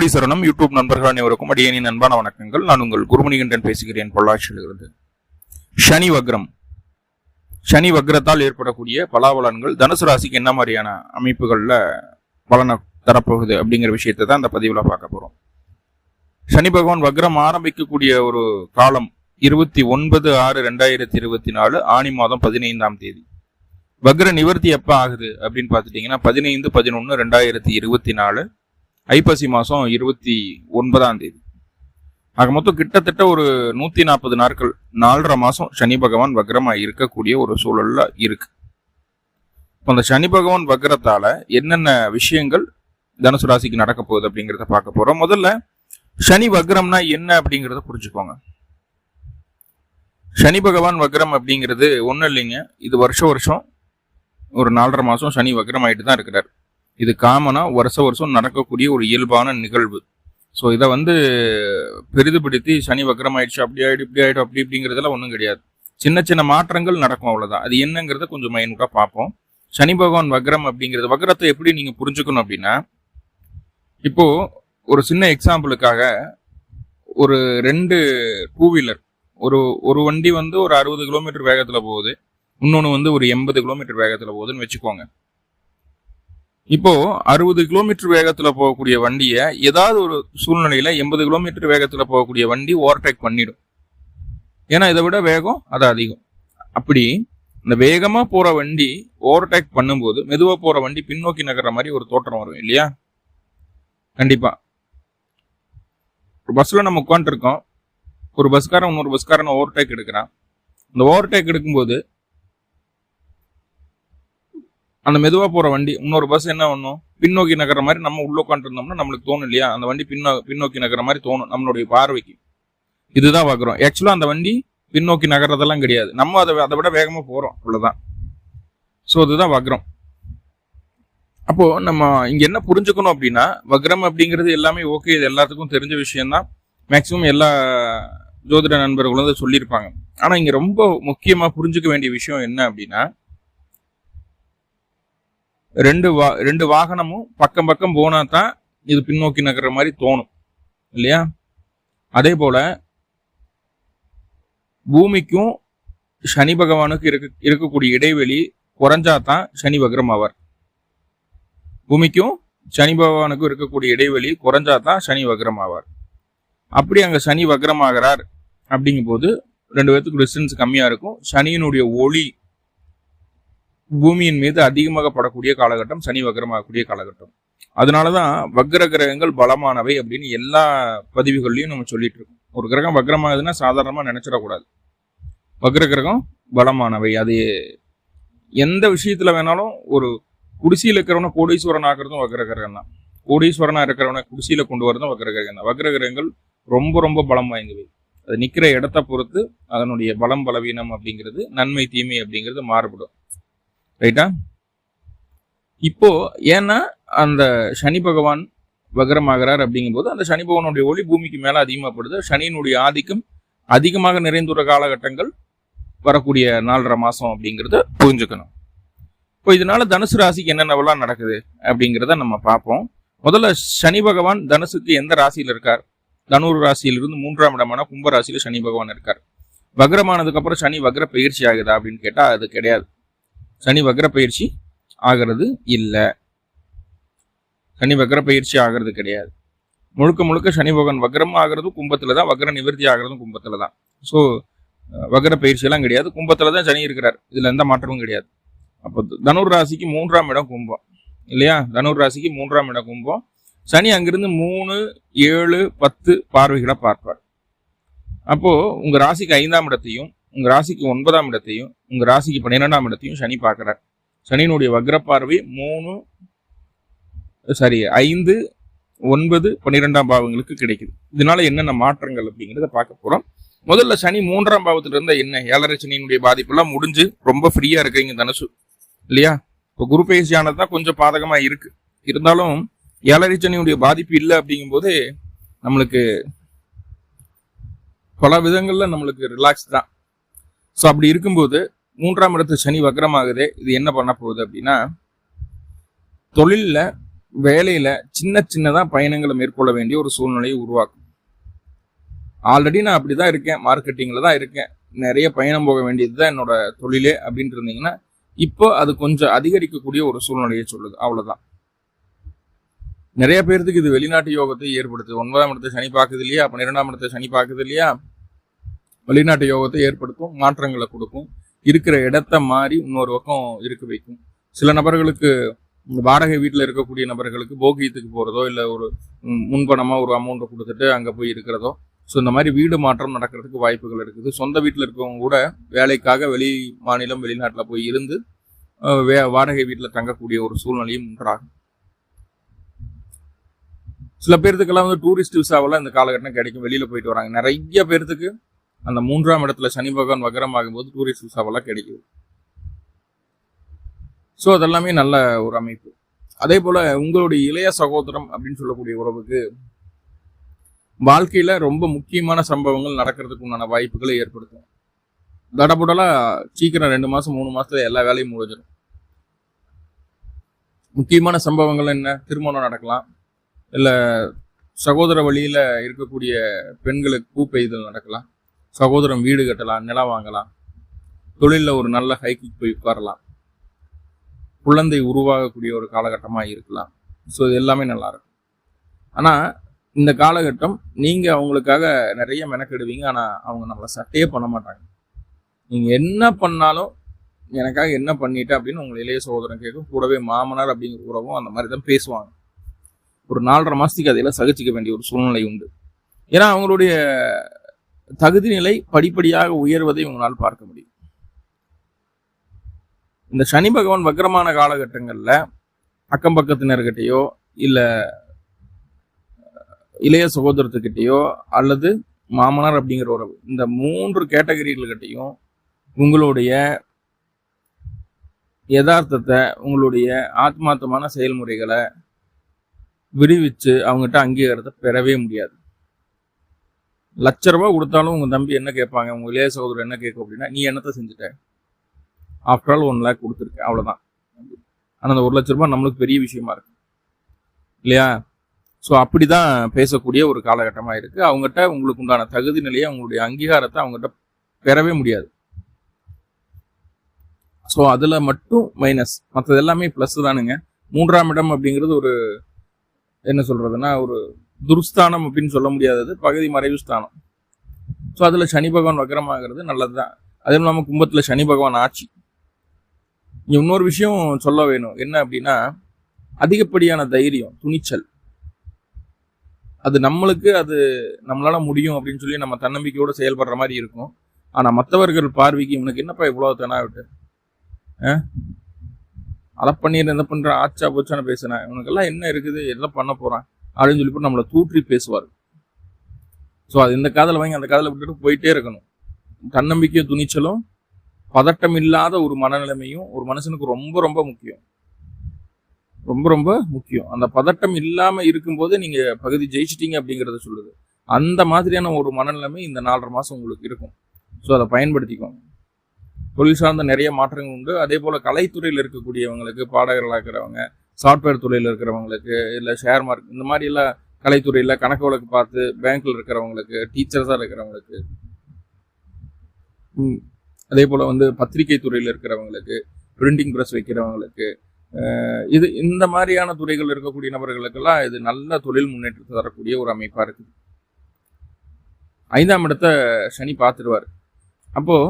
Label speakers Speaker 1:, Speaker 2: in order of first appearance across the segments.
Speaker 1: குருவடி சரணம். யூடியூப் நண்பர்கள் அனைவருக்கும் அடியணி நண்பான வணக்கங்கள். நான் உங்கள் குருமணிகண்டன் பேசுகிறேன். பொள்ளாச்சியிலிருந்து. சனி வக்ரம். சனி வக்ரத்தால் ஏற்படக்கூடிய பலாபலன்கள் தனுசு ராசிக்கு என்ன மாதிரியான அமைப்புகளில் பலனை தரப்போகுது அப்படிங்கிற விஷயத்தை தான் இந்த பதிவில் பார்க்க போகிறோம் சனி பகவான் வக்ரம் ஆரம்பிக்கக்கூடிய ஒரு காலம் இருபத்தி ஒன்பது ஆறு ரெண்டாயிரத்தி இருபத்தி நாலு ஆணி மாதம் பதினைந்தாம் தேதி. வக்ர நிவர்த்தி எப்போ ஆகுது அப்படின்னு பார்த்துட்டிங்கன்னா பதினைந்து பதினொன்று ரெண்டாயிரத்தி இருபத்தி நாலு ஐப்பசி மாதம் இருபத்தி ஒன்பதாம் தேதி. ஆக மொத்தம் கிட்டத்தட்ட ஒரு நூற்றி நாற்பது நாட்கள் நாலரை மாதம் சனி பகவான் வக்ரமாக இருக்கக்கூடிய ஒரு சூழலில் இருக்கு. இப்போ அந்த சனி பகவான் வக்ரத்தால் என்னென்ன விஷயங்கள் தனுசு ராசிக்கு நடக்க போகுது அப்படிங்கிறத பார்க்க போகிறோம் முதல்ல சனி வக்ரம்னா என்ன அப்படிங்கிறத புரிஞ்சுக்கோங்க. சனி பகவான் வக்ரம் அப்படிங்கிறது ஒன்றும் இல்லைங்க. இது வருஷம் வருஷம் ஒரு நாலரை மாதம் சனி வக்ரம் ஆகிட்டு தான் இருக்கிறார். இது காமனாக வருஷ வருஷம் நடக்கக்கூடிய ஒரு இயல்பான நிகழ்வு. ஸோ இதை வந்து பெரிதுபடுத்தி சனி வக்கரம் ஆயிடுச்சு அப்படி ஆயிடு இப்படி ஆயிடும் அப்படி இப்படிங்கிறதுலாம் ஒன்றும் கிடையாது. சின்ன சின்ன மாற்றங்கள் நடக்கும் அவ்வளோதான் அது என்னங்கிறத கொஞ்சம் மைனூட்டாக பார்ப்போம். சனி பகவான் வக்ரம் அப்படிங்கிறது வக்ரத்தை எப்படி நீங்கள் புரிஞ்சுக்கணும் அப்படின்னா இப்போது ஒரு சின்ன எக்ஸாம்பிளுக்காக ஒரு ரெண்டு டூ வீலர் ஒரு ஒரு வண்டி வந்து ஒரு அறுபது கிலோமீட்டர் வேகத்தில் போகுது இன்னொன்று வந்து ஒரு எண்பது கிலோமீட்டர் வேகத்தில் போகுதுன்னு வச்சுக்கோங்க. இப்போ அறுபது கிலோமீட்டர் வேகத்துல போகக்கூடிய வண்டியை ஏதாவது ஒரு சூழ்நிலையில எண்பது கிலோமீட்டர் வேகத்துல போகக்கூடிய வண்டி ஓவர்டேக் பண்ணிடும். ஏன்னா இதை விட வேகம் அது அதிகம். அப்படி இந்த வேகமா போற வண்டி ஓவர்டேக் பண்ணும்போது மெதுவா போற வண்டி பின்னோக்கி நகர்ற மாதிரி ஒரு தோற்றம் வரும் இல்லையா? கண்டிப்பா. ஒரு பஸ்ல நம்ம உட்காந்துருக்கோம் ஒரு பஸ்காரன் இன்னொரு பஸ்காரன் ஓவர்டேக் எடுக்கிறான். இந்த ஓவர்டேக் எடுக்கும்போது அந்த மெதுவாக போகிற வண்டி இன்னொரு பஸ் என்ன பண்ணும்? பின்னோக்கி நகர்ற மாதிரி நம்ம உள்ள உட்காந்துருந்தோம்னா நம்மளுக்கு தோணும் இல்லையா? அந்த வண்டி பின்னோ பின்னோக்கி நகர்ற மாதிரி தோணும் நம்மளுடைய பார்வைக்கு. இதுதான் பார்க்குறோம் ஆக்சுவலாக அந்த வண்டி பின்னோக்கி நகர்றதெல்லாம் கிடையாது. நம்ம அதை அதை விட வேகமாக போகிறோம் அவ்வளோதான் ஸோ அதுதான் வக்ரம். அப்போது நம்ம இங்கே என்ன புரிஞ்சுக்கணும் அப்படின்னா வக்ரம் அப்படிங்கிறது எல்லாமே ஓகே இது எல்லாத்துக்கும் தெரிஞ்ச விஷயம்தான். மேக்சிமம் எல்லா ஜோதிட நண்பர்களும் சொல்லியிருப்பாங்க. ஆனால் இங்கே ரொம்ப முக்கியமாக புரிஞ்சுக்க வேண்டிய விஷயம் என்ன அப்படின்னா ரெண்டு வா ரெண்டு வாகனமும் பக்கம் பக்கம் போனா தான் இது பின்னோக்கி நகர்ற மாதிரி தோணும். இல்லையா? அதே போல பூமிக்கும் சனி பகவானுக்கு இருக்க இருக்கக்கூடிய இடைவெளி குறைஞ்சா தான் சனி வக்ரம் ஆவார். பூமிக்கும் சனி பகவானுக்கும் இருக்கக்கூடிய இடைவெளி குறைஞ்சா தான் சனி வக்ரம் ஆவார். அப்படி அங்கே சனி வக்ரம் ஆகிறார் அப்படிங்கும்போது ரெண்டு பேர்த்துக்கு டிஸ்டன்ஸ் கம்மியாக இருக்கும். சனியினுடைய ஒளி பூமியின் மீது அதிகமாக படக்கூடிய காலகட்டம் சனி வக்கரமாகக்கூடிய காலகட்டம். அதனாலதான் வக்ர கிரகங்கள் பலமானவை அப்படின்னு எல்லா பதிவுகள்லையும் நம்ம சொல்லிட்டு இருக்கோம். ஒரு கிரகம் வக்ரமாகுதுன்னா சாதாரணமாக நினைச்சிடக்கூடாது. வக்ர கிரகம் பலமானவை. அது எந்த விஷயத்துல வேணாலும் ஒரு குடிசையில் இருக்கிறவனை கோடீஸ்வரன் ஆகிறதும் வக்ர கிரகம் தான். கோடீஸ்வரனா இருக்கிறவனை குடிசையில கொண்டு வரதும் வக்ர கிரகம் தான். வக்ர கிரகங்கள் ரொம்ப ரொம்ப பலம் வாய்ந்தவை. அது நிற்கிற இடத்த பொறுத்து அதனுடைய பலம் பலவீனம் அப்படிங்கிறது நன்மை தீமை அப்படிங்கிறது மாறுபடும். ரைட்டா இப்போ ஏன்னா அந்த சனி பகவான் வகரமாகிறார் அப்படிங்கும்போது அந்த சனி பகவானுடைய ஒளி பூமிக்கு மேல அதிகமாகப்படுது. சனியினுடைய ஆதிக்கம் அதிகமாக நிறைந்துள்ள காலகட்டங்கள் வரக்கூடிய நாலரை மாசம் அப்படிங்கிறத புரிஞ்சுக்கணும். இப்போ இதனால தனுசு ராசிக்கு என்னென்னவெல்லாம் நடக்குது அப்படிங்கிறத நம்ம பார்ப்போம். முதல்ல சனி பகவான் தனுசுக்கு எந்த ராசியில் இருக்கார்? தனுர் ராசியிலிருந்து மூன்றாம் இடமான கும்ப ராசியில் சனி பகவான் இருக்கார். வக்ரமானதுக்கு அப்புறம் சனி வக்ர பயிற்சி ஆகுதா அப்படின்னு கேட்டா அது கிடையாது. சனி வக்ர பயிற்சி ஆகிறது இல்லை. சனி வக்ர பயிற்சி ஆகிறது கிடையாது. முழுக்க முழுக்க சனி பகவான் வக்ரம் ஆகிறதும் கும்பத்தில் தான் வக்ர நிவர்த்தி ஆகிறதும் கும்பத்தில் தான். ஸோ வக்ர பயிற்சியெல்லாம் கிடையாது. கும்பத்தில் தான் சனி இருக்கிறார். இதில் எந்த மாற்றமும் கிடையாது. அப்போ தனுர் ராசிக்கு மூன்றாம் இடம் கும்பம். இல்லையா? தனுர் ராசிக்கு மூன்றாம் இடம் கும்பம். சனி அங்கிருந்து மூணு ஏழு பத்து பார்வைகளை பார்ப்பார். அப்போது உங்கள் ராசிக்கு ஐந்தாம் இடத்தையும் உங்க ராசிக்கு ஒன்பதாம் இடத்தையும் உங்க ராசிக்கு பன்னிரெண்டாம் இடத்தையும் சனி பார்க்கிறார். சனியினுடைய வக்ர பார்வை மூணு சாரி ஐந்து ஒன்பது பன்னிரெண்டாம் பாவங்களுக்கு கிடைக்குது. இதனால என்னென்ன மாற்றங்கள் அப்படிங்கிறத பார்க்க போறோம். முதல்ல சனி மூன்றாம் பாவத்துல இருந்தா என்ன? ஏழரை சனியினுடைய பாதிப்பெல்லாம் முடிஞ்சு ரொம்ப ஃப்ரீயா இருக்கிறீங்க தனுசு. இல்லையா? இப்போ குரு பயிற்சி தான் கொஞ்சம் பாதகமா இருக்கு. இருந்தாலும் ஏழரை சனியுடைய பாதிப்பு இல்லை அப்படிங்கும்போது நம்மளுக்கு பல விதங்கள்ல நம்மளுக்கு ரிலாக்ஸ் தான். ஸோ அப்படி இருக்கும்போது மூன்றாம் இடத்து சனி வக்ரமாகுதே இது என்ன பண்ண போகுது அப்படின்னா தொழிலில் வேலையில் சின்ன சின்னதாக பயணங்களை மேற்கொள்ள வேண்டிய ஒரு சூழ்நிலையை உருவாக்கும். ஆல்ரெடி நான் அப்படி தான் இருக்கேன் மார்க்கெட்டிங்கில் தான் இருக்கேன் நிறைய பயணம் போக வேண்டியது தான் என்னோட தொழிலே அப்படின்ட்டு இருந்தீங்கன்னா இப்போ அது கொஞ்சம் அதிகரிக்கக்கூடிய ஒரு சூழ்நிலையை சொல்லுது அவ்வளோதான் நிறைய பேர்த்துக்கு இது வெளிநாட்டு யோகத்தை ஏற்படுத்துது. ஒன்பதாம் இடத்தை சனி பார்க்குது இல்லையா? பன்னிரெண்டாம் இடத்தை சனி பார்க்குது இல்லையா? வெளிநாட்டு யோகத்தை ஏற்படுத்தும் மாற்றங்களை கொடுக்கும். இருக்கிற இடத்த மாறி இன்னொரு பக்கம் இருக்க வைக்கும். சில நபர்களுக்கு வாடகை வீட்டில் இருக்கக்கூடிய நபர்களுக்கு போகியத்துக்கு போகிறதோ இல்லை ஒரு முன்பணமாக ஒரு அமௌண்ட்டை கொடுத்துட்டு அங்கே போய் இருக்கிறதோ ஸோ இந்த மாதிரி வீடு மாற்றம் நடக்கிறதுக்கு வாய்ப்புகள் இருக்குது. சொந்த வீட்டில் இருக்கவங்க கூட வேலைக்காக வெளி மாநிலம் வெளிநாட்டில் போய் இருந்து வே வாடகை வீட்டில் தங்கக்கூடிய ஒரு சூழ்நிலையும் உண்டாகும். சில பேர்த்துக்கெல்லாம் வந்து டூரிஸ்ட் விசாவெல்லாம் இந்த காலகட்டம் கிடைக்கும். வெளியில் போயிட்டு வராங்க. நிறைய பேர்த்துக்கு அந்த மூன்றாம் இடத்துல சனி பகவான் வக்கரமாகும் போது டூரிஸ்ட் விசாவெல்லாம் கிடைக்குது. ஸோ அதெல்லாமே நல்ல ஒரு அமைப்பு. அதே போல உங்களுடைய இளைய சகோதரம் அப்படின்னு சொல்லக்கூடிய உறவுக்கு வாழ்க்கையில ரொம்ப முக்கியமான சம்பவங்கள் நடக்கிறதுக்கு உண்டான வாய்ப்புகளை ஏற்படுத்தும். தடபுடலா சீக்கிரம் ரெண்டு மாசம் மூணு மாசத்துல எல்லா வேலையும் முடிஞ்சிடும். முக்கியமான சம்பவங்கள் என்ன? திருமணம் நடக்கலாம். இல்லை சகோதர வழியில இருக்கக்கூடிய பெண்களுக்கு பூ பெய்தல் நடக்கலாம். சகோதரம் வீடு கட்டலாம் நிலம் வாங்கலாம். தொழிலில் ஒரு நல்ல ஹைக்கு போய் உட்காரலாம். குழந்தை உருவாகக்கூடிய ஒரு காலகட்டமாக இருக்கலாம். ஸோ இது எல்லாமே நல்லாயிருக்கும். ஆனால் இந்த காலகட்டம் நீங்கள் அவங்களுக்காக நிறைய மெனக்கெடுவீங்க. ஆனால் அவங்க நம்மளை சட்டையே பண்ண மாட்டாங்க. நீங்கள் என்ன பண்ணாலும் எனக்காக என்ன பண்ணிட்ட அப்படின்னு உங்களை இளைய சகோதரன் கேட்கும். கூடவே மாமனார் அப்படிங்கிற உறவும் அந்த மாதிரி தான் பேசுவாங்க. ஒரு நாலரை மாதத்துக்கு அதையெல்லாம் சகிச்சிக்க வேண்டிய ஒரு சூழ்நிலை உண்டு. ஏன்னா அவங்களுடைய தகுதி நிலை படிப்படியாக உயர்வதை உங்களால் பார்க்க முடியும். இந்த சனி பகவான் வக்கரமான காலகட்டங்களில் அக்கம் பக்கத்தினர்கிட்டயோ இல்ல இளைய சகோதரத்துக்கிட்டேயோ அல்லது மாமனார் அப்படிங்கிற உறவு இந்த மூன்று கேட்டகரிகள்கிட்டையும் உங்களுடைய யதார்த்தத்தை உங்களுடைய ஆத்மார்த்தமான செயல்முறைகளை விடுவிச்சு அவங்ககிட்ட அங்கீகாரத்தை பெறவே முடியாது. லட்ச ரூபா கொடுத்தாலும் உங்கள் தம்பி என்ன கேட்பாங்க? உங்கள் இளைய சகோதரர் என்ன கேட்கும் அப்படின்னா நீ என்னத்தை செஞ்சுட்ட? ஆஃப்டர் ஆல் ஒன் லேக் கொடுத்துருக்க. அவ்வளோதான் ஆனால் அந்த ஒரு லட்ச ரூபா நம்மளுக்கு பெரிய விஷயமா இருக்கு. இல்லையா? ஸோ அப்படி தான் பேசக்கூடிய ஒரு காலகட்டமாக இருக்குது அவங்ககிட்ட உங்களுக்கு உண்டான தகுதி நிலையை அவங்களுடைய அங்கீகாரத்தை அவங்ககிட்ட பெறவே முடியாது. ஸோ அதில் மட்டும் மைனஸ் மற்றது எல்லாமே ப்ளஸ் தானுங்க. மூன்றாம் இடம் அப்படிங்கிறது ஒரு என்ன சொல்கிறதுன்னா ஒரு துருஸ்தானம் அப்படின்னு சொல்ல முடியாதது பகுதி மறைவு ஸ்தானம். ஸோ அதுல சனி பகவான் வக்கரமாகிறது நல்லதுதான். அதுவும் இல்லாமல் கும்பத்துல சனி பகவான் ஆட்சி. இங்க இன்னொரு விஷயம் சொல்ல வேணும். என்ன அப்படின்னா அதிகப்படியான தைரியம் துணிச்சல். அது நம்மளுக்கு அது நம்மளால முடியும் அப்படின்னு சொல்லி நம்ம தன்னம்பிக்கையோட செயல்படுற மாதிரி இருக்கும். ஆனால் மற்றவர்கள் பார்வைக்கு இவனுக்கு என்னப்பா இவ்வளோ தெனா விட்டு அதை பண்ணிடுறேன் என்ன பண்றேன் ஆச்சா போச்சான்னு பேசுனேன் இவனுக்கெல்லாம் என்ன இருக்குது? எல்லாம் பண்ண போகிறான் அப்படின்னு சொல்லி போட்டு நம்மளை தூற்றி பேசுவார். ஸோ அது இந்த காதில் வாங்கி அந்த காதில் விட்டுட்டு போயிட்டே இருக்கணும். தன்னம்பிக்கையும் துணிச்சலும் பதட்டம் இல்லாத ஒரு மனநிலைமையும் ஒரு மனுஷனுக்கு ரொம்ப ரொம்ப முக்கியம். ரொம்ப ரொம்ப முக்கியம். அந்த பதட்டம் இல்லாமல் இருக்கும்போது நீங்கள் பகுதி ஜெயிச்சிட்டீங்க அப்படிங்கிறத சொல்லுது. அந்த மாதிரியான ஒரு மனநிலைமை இந்த நாலரை மாதம் உங்களுக்கு இருக்கும். ஸோ அதை பயன்படுத்திக்கோங்க. தொழில் சார்ந்த நிறைய மாற்றங்கள் உண்டு. அதே போல் கலைத்துறையில் இருக்கக்கூடியவங்களுக்கு பாடகர்களாக இருக்கிறவங்க சாஃப்ட்வேர் துறையில் இருக்கிறவங்களுக்கு இல்லை ஷேர் மார்க்கெட் இந்த மாதிரி எல்லாம் கலைத்துறையில் கணக்கு வழக்கு பார்த்து பேங்க்கில் இருக்கிறவங்களுக்கு டீச்சர்ஸாக இருக்கிறவங்களுக்கு. ம், அதே போல் வந்து பத்திரிகை துறையில் இருக்கிறவங்களுக்கு பிரிண்டிங் ப்ரெஸ் வைக்கிறவங்களுக்கு இது இந்த மாதிரியான துறைகள் இருக்கக்கூடிய நபர்களுக்கெல்லாம் இது நல்ல தொழில் முன்னேற்றத்தை தரக்கூடிய ஒரு அமைப்பாக இருக்குது. ஐந்தாம் இடத்த சனி பார்த்துடுவார் அப்போது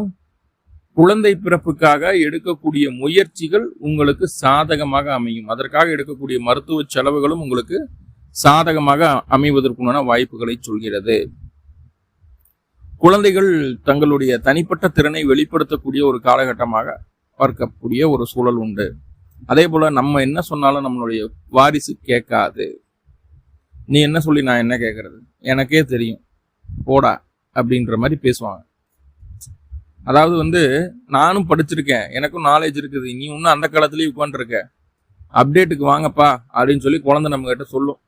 Speaker 1: குழந்தை பிறப்புக்காக எடுக்கக்கூடிய முயற்சிகள் உங்களுக்கு சாதகமாக அமையும். அதற்காக எடுக்கக்கூடிய மருத்துவ செலவுகளும் உங்களுக்கு சாதகமாக அமைவதற்குண்டான வாய்ப்புகளை சொல்கிறது. குழந்தைகள் தங்களுடைய தனிப்பட்ட திறனை வெளிப்படுத்தக்கூடிய ஒரு காலகட்டமாக பார்க்கக்கூடிய ஒரு சூழல் உண்டு. அதே போல நம்ம என்ன சொன்னாலும் நம்மளுடைய வாரிசு கேட்காது. நீ என்ன சொல்லி நான் என்ன கேட்கறது? எனக்கே தெரியும். போடா அப்படின்ற மாதிரி பேசுவாங்க. அதாவது வந்து நானும் படிச்சிருக்கேன். எனக்கும் நாலேஜ் இருக்குது. நீ இன்னும் அந்த காலத்துலேயும் உட்காந்துருக்க அப்டேட்டுக்கு வாங்கப்பா அப்படின்னு சொல்லி குழந்தை நம்ம கிட்ட சொல்லும்.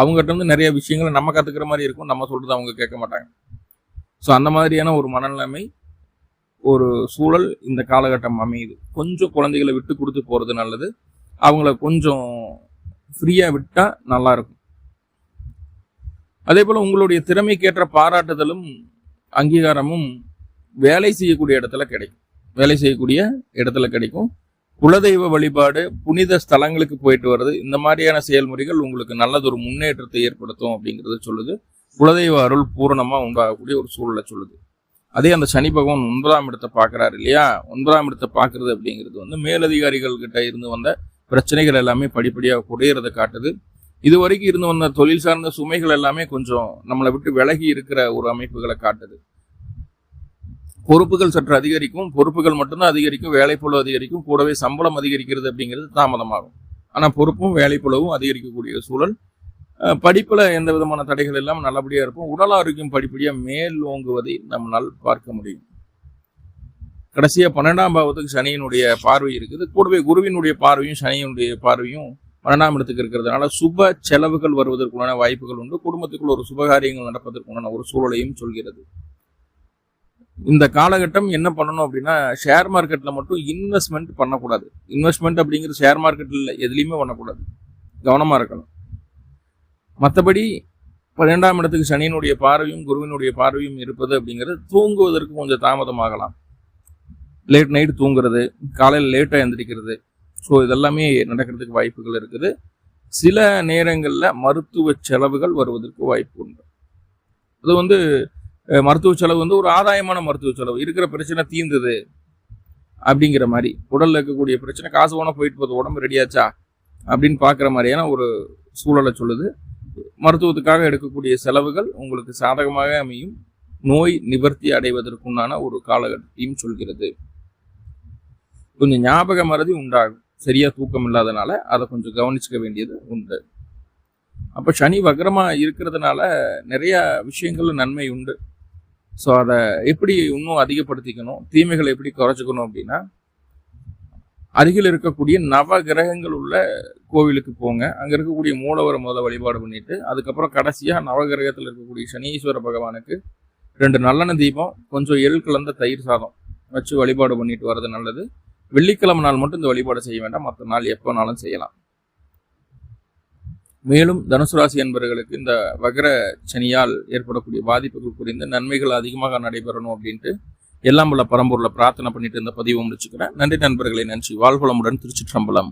Speaker 1: அவங்ககிட்ட இருந்து நிறைய விஷயங்களை நம்ம கற்றுக்கிற மாதிரி இருக்கும். நம்ம சொல்கிறது அவங்க கேட்க மாட்டாங்க. ஸோ அந்த மாதிரியான ஒரு மனநிலைமை ஒரு சூழல் இந்த காலகட்டம் அமையுது. கொஞ்சம் குழந்தைகளை விட்டு கொடுத்து போகிறது நல்லது. அவங்கள கொஞ்சம் ஃப்ரீயாக விட்டால் நல்லாயிருக்கும் அதே போல் உங்களுடைய திறமைக்கேற்ற பாராட்டுதலும் அங்கீகாரமும் வேலை செய்யக்கூடிய இடத்துல கிடைக்கும். வேலை செய்யக்கூடிய இடத்துல கிடைக்கும். குலதெய்வ வழிபாடு புனித ஸ்தலங்களுக்கு போயிட்டு வர்றது இந்த மாதிரியான செயல்முறைகள் உங்களுக்கு நல்லதொரு முன்னேற்றத்தை ஏற்படுத்தும் அப்படிங்கிறத சொல்லுது. குலதெய்வ அருள் பூரணமாக உண்டாகக்கூடிய ஒரு சூழலை சொல்லுது. அதே அந்த சனி பகவான் ஒன்பதாம் இடத்தை பார்க்குறாரு இல்லையா? ஒன்பதாம் இடத்தை பார்க்குறது அப்படிங்கிறது வந்து மேலதிகாரிகள் கிட்ட இருந்து வந்த பிரச்சனைகள் எல்லாமே படிப்படியாக குறையிறத காட்டுது. இது வரைக்கும் இருந்து வந்த தொழில் சார்ந்த சுமைகள் எல்லாமே கொஞ்சம் நம்மளை விட்டு விலகி இருக்கிற ஒரு அமைப்புகளை காட்டுது. பொறுப்புகள் சற்று அதிகரிக்கும் பொறுப்புகள் மட்டும்தான் அதிகரிக்கும் வேலைப்பொழுவு அதிகரிக்கும் கூடவே சம்பளம் அதிகரிக்கிறது அப்படிங்கிறது தாமதமாகும். ஆனால் பொறுப்பும் வேலைப்பொழுவும் அதிகரிக்கக்கூடிய சூழல். படிப்பில் எந்த விதமான தடைகள் இல்லாமல் நல்லபடியாக இருக்கும் உடல் ஆரோக்கியம் படிப்படியாக மேல் ஓங்குவதை நம்மளால் பார்க்க முடியும். கடைசியாக பன்னெண்டாம் பாவத்துக்கு சனியினுடைய பார்வை இருக்குது. கூடவே குருவினுடைய பார்வையும் சனியினுடைய பார்வையும் பன்னெண்டாம் இடத்துக்கு இருக்கிறதுனால சுப செலவுகள் வருவதற்குண்டான வாய்ப்புகள் உண்டு. குடும்பத்துக்குள்ள ஒரு சுபகாரியங்கள் நடப்பதற்குண்டான ஒரு சூழலையும் சொல்கிறது. இந்த காலகட்டம் என்ன பண்ணணும் அப்படின்னா ஷேர் மார்க்கெட்டில் மட்டும் இன்வெஸ்ட்மெண்ட் பண்ணக்கூடாது. இன்வெஸ்ட்மெண்ட் அப்படிங்கிறது ஷேர் மார்க்கெட்டில் எதுலேயுமே பண்ணக்கூடாது. கவனமாக இருக்கணும். மற்றபடி பன்னெண்டாம் இடத்துக்கு சனியினுடைய பார்வையும் குருவினுடைய பார்வையும் இருப்பது அப்படிங்கிறது தூங்குவதற்கு கொஞ்சம் தாமதமாகலாம். லேட் நைட் தூங்குறது காலையில் லேட்டாக எழுந்திரிக்கிறது ஸோ இதெல்லாமே நடக்கிறதுக்கு வாய்ப்புகள் இருக்குது. சில நேரங்களில் மருத்துவ செலவுகள் வருவதற்கு வாய்ப்பு உண்டு. அது வந்து மருத்துவ செலவு வந்து ஒரு ஆதாயமான மருத்துவ செலவு. இருக்கிற பிரச்சனை தீர்ந்தது அப்படிங்கிற மாதிரி. உடலில் இருக்கக்கூடிய பிரச்சனை காசு போனால் போயிட்டு போகுது உடம்பு ரெடியாச்சா அப்படின்னு பார்க்குற மாதிரியான ஒரு சூழலை சொல்லுது. மருத்துவத்துக்காக எடுக்கக்கூடிய செலவுகள் உங்களுக்கு சாதகமாக அமையும். நோய் நிவர்த்தி அடைவதற்குண்டான ஒரு காலகட்டத்தையும் சொல்கிறது. கொஞ்சம் ஞாபக மறதி உண்டாகும். சரியா தூக்கம் இல்லாதனால அதை கொஞ்சம் கவனிச்சுக்க வேண்டியது உண்டு. அப்போ சனி வக்ரமா இருக்கிறதுனால நிறையா விஷயங்கள் நன்மை உண்டு. ஸோ அதை எப்படி இன்னும் அதிகப்படுத்திக்கணும்? தீமைகளை எப்படி குறைச்சிக்கணும் அப்படின்னா அருகில் இருக்கக்கூடிய நவ கிரகங்கள் உள்ள கோவிலுக்கு போங்க. அங்கே இருக்கக்கூடிய மூலவரை முதல்ல வழிபாடு பண்ணிட்டு அதுக்கப்புறம் கடைசியாக நவகிரகத்தில் இருக்கக்கூடிய சனீஸ்வர பகவானுக்கு ரெண்டு நல்லெண்ணெய் தீபம் கொஞ்சம் எள் கலந்த தயிர் சாதம் வச்சு வழிபாடு பண்ணிட்டு வர்றது நல்லது. வெள்ளிக்கிழமை நாள் மட்டும் இந்த வழிபாடு செய்ய வேண்டாம். மற்ற நாள் எப்போனாலும் செய்யலாம். மேலும் தனுசு ராசி என்பவர்களுக்கு இந்த வக்ர சனியால் ஏற்படக்கூடிய பாதிப்புகள் குறைந்து நன்மைகள் அதிகமாக நடைபெறணும் அப்படின்ட்டு எல்லாம் உள்ள பரம்பூரில் பிரார்த்தனை பண்ணிட்டு இருந்த பதிவு முடிச்சுக்கிறேன். நன்றி நண்பர்களை நன்றி. வாழ்வளமுடன் திருச்சிற்றம்பலம்.